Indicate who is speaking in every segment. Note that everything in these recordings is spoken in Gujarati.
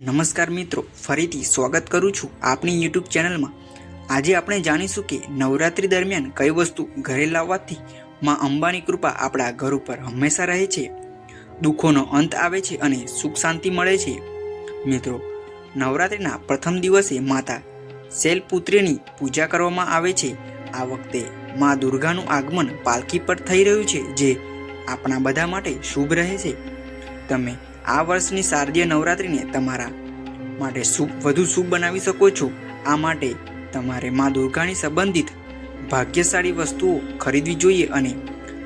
Speaker 1: નમસ્કાર મિત્રો, ફરીથી સ્વાગત કરું છું આપની યુટ્યુબ ચેનલમાં. આજે આપણે જાણીશું કે નવરાત્રી દરમિયાન કઈ વસ્તુ ઘરે લાવવાથી માં અંબાની કૃપા આપણા ઘર ઉપર હંમેશા રહે છે? દુઃખોનો અંત આવે છે અને સુખ શાંતિ મળે છે. મિત્રો, નવરાત્રિના પ્રથમ દિવસે માતા શૈલપુત્રીની પૂજા કરવામાં આવે છે. આ વખતે માં દુર્ગાનું આગમન પાલખી પર થઈ રહ્યું છે, જે આપણા બધા માટે શુભ રહે છે. તમે આ વર્ષની શારદીય નવરાત્રિને તમારા માટે શુભ વધુ શુભ બનાવી શકો છો. આ માટે તમારે મા દુર્ગાની સંબંધિત ભાગ્યશાળી વસ્તુઓ ખરીદવી જોઈએ અને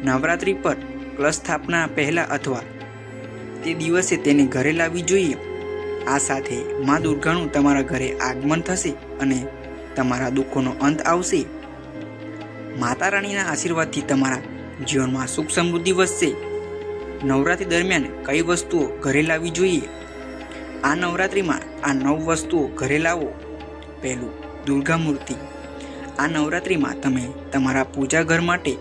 Speaker 1: નવરાત્રિ પર કલશ સ્થાપના પહેલાં અથવા તે દિવસે તેને ઘરે લાવવી જોઈએ. આ સાથે મા દુર્ગાનું તમારા ઘરે આગમન થશે અને તમારા દુઃખોનો અંત આવશે. માતા રાણીના આશીર્વાદથી તમારા જીવનમાં સુખ સમૃદ્ધિ વધશે. નવરાત્રિ દરમિયાન કઈ વસ્તુઓ ઘરે લાવવી જોઈએ? આ નવરાત્રિમાં આ નવ વસ્તુઓ ઘરે લાવો. પહેલું, દુર્ગા મૂર્તિ. આ નવરાત્રિમાં તમે તમારા પૂજા ઘર માટે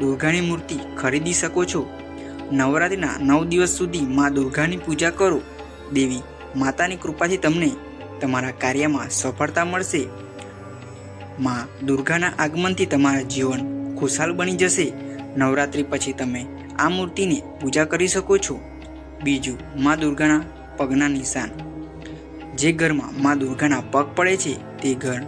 Speaker 1: દુર્ગાની મૂર્તિ ખરીદી શકો છો. નવરાત્રિના નવ દિવસ સુધી મા દુર્ગાની પૂજા કરો. દેવી, માતાની કૃપાથી તમને તમારા કાર્યમાં સફળતા મળશે. માં દુર્ગાના આગમનથી તમારા જીવન ખુશાલ બની જશે. નવરાત્રિ પછી તમે આ મૂર્તિની પૂજા કરી શકો છો. બીજું, મા દુર્ગાના પગના નિશાન. જે ઘરમાં મા દુર્ગાના પગ પડે છે, તે ઘર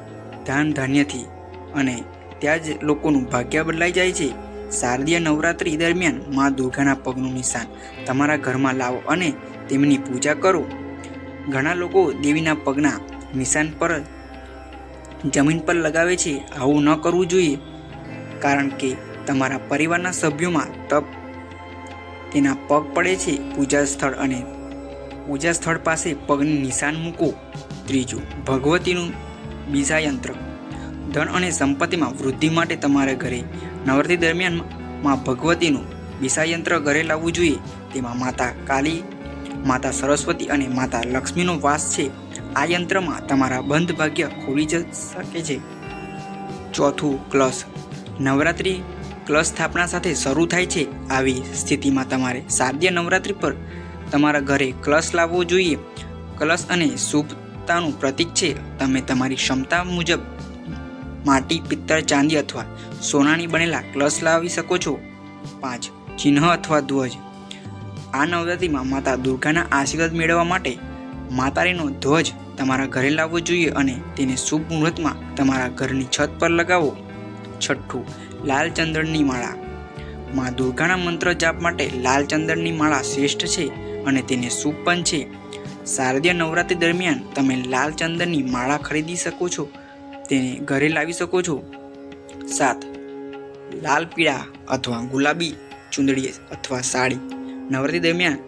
Speaker 1: ધાન ધાન્યથી અને ત્યાં જ લોકોનું ભાગ્ય બદલાઈ જાય છે. શારદીય નવરાત્રિ દરમિયાન મા દુર્ગાના પગનું નિશાન તમારા ઘરમાં લાવો અને તેમની પૂજા કરો. ઘણા લોકો દેવીના પગના નિશાન પર જમીન પર લગાવે છે. આવું ન કરવું જોઈએ, કારણ કે તમારા પરિવારના સભ્યોમાં તપ તેના પગ પડે છે પૂજા સ્થળ અને પૂજા સ્થળ પાસે પગનું નિશાન મૂકો ત્રીજું, ભગવતીનું બીજા યંત્ર. ધન અને સંપત્તિમાં વૃદ્ધિ માટે તમારે ઘરે નવરાત્રિ દરમિયાનમાં ભગવતીનું બીસા યંત્ર ઘરે લાવવું જોઈએ. તેમાં માતા કાલી, માતા સરસ્વતી અને માતા લક્ષ્મીનો વાસ છે. આ યંત્રમાં તમારા બંધ ભાગ્ય ખોલી જ શકે છે. ચોથું ક્લસ નવરાત્રિ કલશ સ્થાપના સાથે શરૂ થાય છે આવી સ્થિતિમાં તમારે શારદીય નવરાત્રિ પર તમારા ઘરે કલશ લાવવો જોઈએ. કલશ અને શુભતાનું પ્રતીક છે, તમે તમારી ક્ષમતા મુજબ માટી, પિત્તળ, ચાંદી અથવા સોનાની બનેલા કલશ લાવી શકો છો. પાંચ, ચિહ્ન અથવા ધ્વજ. આ નવરાત્રિમાં માતા દુર્ગાના આશીર્વાદ મેળવવા માટે માતારીનો ધ્વજ તમારા ઘરે લાવવો જોઈએ અને તેને શુભ મુહૂર્તમાં તમારા ઘરની છત પર લગાવો. છઠ્ઠું લાલ ચંદનની માળા. માં દુર્ગાના મંત્ર જાપ માટે લાલ ચંદનની માળા શ્રેષ્ઠ છે અને તેને શુભ પણ છે. શારદીય નવરાત્રિ દરમિયાન તમે લાલ ચંદનની માળા ખરીદી શકો છો, તેને ઘરે લાવી શકો છો. સાત, લાલ પીળા અથવા ગુલાબી ચૂંદડી અથવા સાડી. નવરાત્રિ દરમિયાન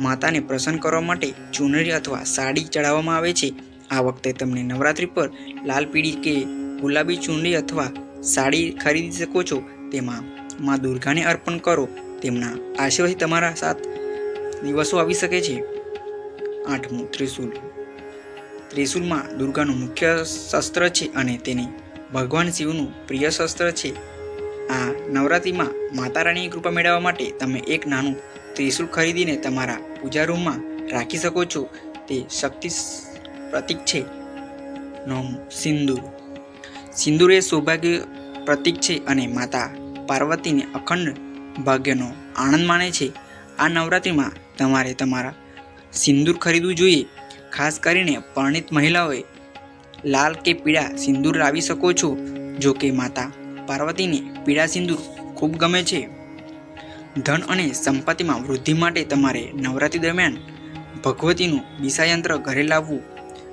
Speaker 1: માતાને પ્રસન્ન કરવા માટે ચૂંદડી અથવા સાડી ચડાવવામાં આવે છે. આ વખતે તમને નવરાત્રિ પર લાલ પીળી કે ગુલાબી ચૂંદડી અથવા સાડી ખરીદી શકો છો, તેમાં મા દુર્ગાને અર્પણ કરો, તેમના આશીર્વાદથી તમારા સાત દિવસો આવી શકે છે. આઠમું ત્રિશુલ. ત્રિશુલમાં દુર્ગાનું મુખ્ય શસ્ત્ર છે અને તેને ભગવાન શિવનું પ્રિય શસ્ત્ર છે. આ નવરાત્રિમાં માતા રાણીની કૃપા મેળવવા માટે તમે એક નાનું ત્રિશુલ ખરીદીને તમારા પૂજા રૂમમાં રાખી શકો છો. તે શક્તિ પ્રતીક છે. નોમ સિંદૂર. સિંદૂર એ સૌભાગ્ય પ્રતીક છે અને માતા પાર્વતીને અખંડ ભાગ્યનો આનંદ માણે છે. આ નવરાત્રિમાં તમારે તમારા સિંદૂર ખરીદવું જોઈએ. ખાસ કરીને પરણિત મહિલાઓએ લાલ કે પીળા સિંદૂર લાવી શકો છો, જો કે માતા પાર્વતીને પીળા સિંદૂર ખૂબ ગમે છે. ધન અને સંપત્તિમાં વૃદ્ધિ માટે તમારે નવરાત્રિ દરમિયાન ભગવતીનું દિશાયંત્ર ઘરે લાવવું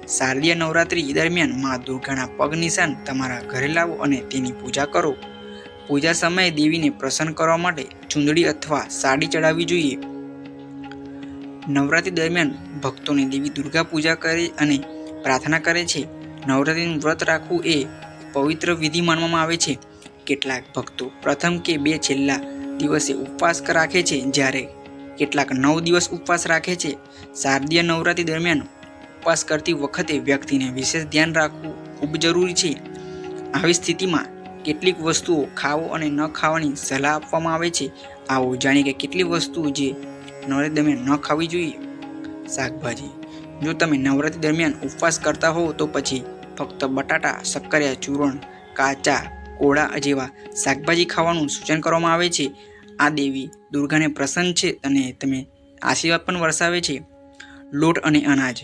Speaker 1: શારદીય નવરાત્રિ દરમિયાન મા દુર્ગાના પગ નિશાન તમારા ઘરે લાવો અને તેની પૂજા કરો. પૂજા સમયે દેવીને પ્રસન્ન કરવા માટે ચૂંદડી અથવા સાડી ચડાવવી જોઈએ. નવરાત્રિ દરમિયાન ભક્તોને દેવી દુર્ગા પૂજા કરે અને પ્રાર્થના કરે છે. નવરાત્રિનું વ્રત રાખવું એ પવિત્ર વિધિ માનવામાં આવે છે. કેટલાક ભક્તો પ્રથમ કે બે છેલ્લા દિવસે ઉપવાસ રાખે છે. જ્યારે કેટલાક નવ દિવસ ઉપવાસ રાખે છે. શારદીય નવરાત્રિ દરમિયાન ઉપવાસ કરતી વખતે વ્યક્તિને વિશેષ ધ્યાન રાખવું ખૂબ જરૂરી છે. આવી સ્થિતિમાં કેટલીક વસ્તુઓ ખાવો અને ન ખાવાની સલાહ આપવામાં આવે છે. આવો જાણી કે કેટલી વસ્તુઓ જે નવરાત્રી દરમિયાન ન ખાવી જોઈએ? શાકભાજી. જો તમે નવરાત્રી દરમિયાન ઉપવાસ કરતા હો તો પછી ફક્ત બટાટા, શક્કરિયા, ચૂરણ, કાચા, કોળા જેવા શાકભાજી ખાવાનું સૂચન કરવામાં આવે છે. આ દેવી દુર્ગાને પ્રસન્ન છે અને તમે આશીર્વાદ પણ વરસાવે છે. લોટ અને અનાજ.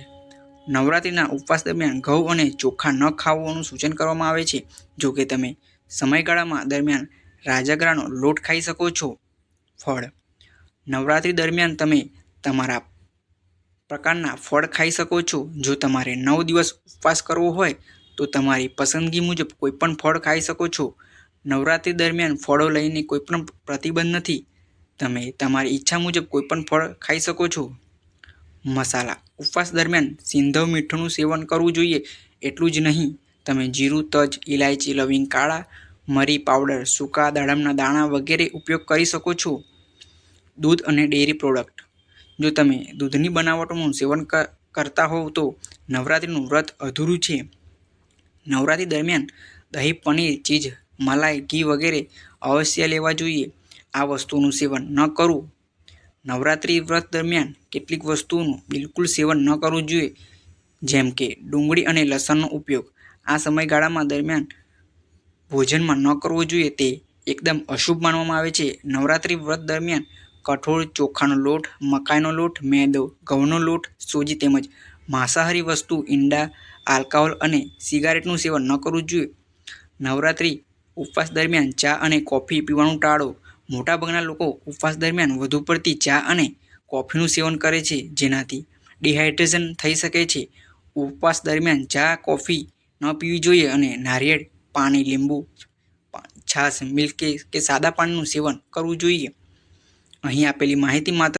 Speaker 1: નવરાત્રિના ઉપવાસ દરમિયાન ઘઉં અને ચોખા ન ખાવાનું સૂચન કરવામાં આવે છે. જો કે તમે સમયગાળામાં દરમિયાન રાજાગરાનો લોટ ખાઈ શકો છો. ફળ. નવરાત્રિ દરમિયાન તમે તમારા પ્રકારના ફળ ખાઈ શકો છો. જો તમારે નવ દિવસ ઉપવાસ કરવો હોય, તો તમારી પસંદગી મુજબ કોઈપણ ફળ ખાઈ શકો છો. નવરાત્રિ દરમિયાન ફળો લઈને કોઈપણ પ્રતિબંધ નથી. તમે તમારી ઈચ્છા મુજબ કોઈપણ ફળ ખાઈ શકો છો. મસાલા. ઉપવાસ દરમિયાન સિંધવ મીઠુંનું સેવન કરવું જોઈએ એટલું જ નહીં. તમે જીરું, તજ ઇલાયચી લવિંગ, કાળા, મરી પાવડર, સૂકા દાડમના દાણા વગેરે ઉપયોગ કરી શકો છો. દૂધ અને ડેરી પ્રોડક્ટ. જો તમે દૂધની બનાવટોનું સેવન કરતા હોવ તો નવરાત્રિનું વ્રત અધૂરું છે. નવરાત્રિ દરમિયાન દહીં, પનીર, ચીઝ, મલાઈ, ઘી વગેરે અવશ્ય લેવા જોઈએ. આ વસ્તુનું સેવન ન કરવું નવરાત્રિ વ્રત દરમિયાન કેટલીક વસ્તુઓનું બિલકુલ સેવન ન કરવું જોઈએ, જેમ કે ડુંગળી અને લસણનો ઉપયોગ. આ સમયગાળામાં દરમિયાન ભોજનમાં ન કરવો જોઈએ તે એકદમ અશુભ માનવામાં આવે છે. નવરાત્રિ વ્રત દરમિયાન કઠોળ, ચોખાનો લોટ, મકાઈનો લોટ, મેદો, ઘઉંનો લોટ, સોજી તેમજ માંસાહારી વસ્તુ, ઈંડા, આલ્કોહોલ અને સિગારેટનું સેવન ન કરવું જોઈએ. નવરાત્રિ ઉપવાસ દરમિયાન ચા અને કોફી પીવાનું ટાળો. મોટાભાગના લોકો ઉપવાસ દરમિયાન વધુ પડતી ચા અને કોફીનું સેવન કરે છે. જેનાથી ડિહાઇડ્રેશન થઈ શકે છે. ઉપવાસ દરમિયાન ચા, કોફી ન પીવી જોઈએ અને નારિયેળ, પાણી, લીંબુ છાશ, મિલ્ક કે સાદા પાણીનું સેવન કરવું જોઈએ. અહીં આપેલી માહિતી માત્ર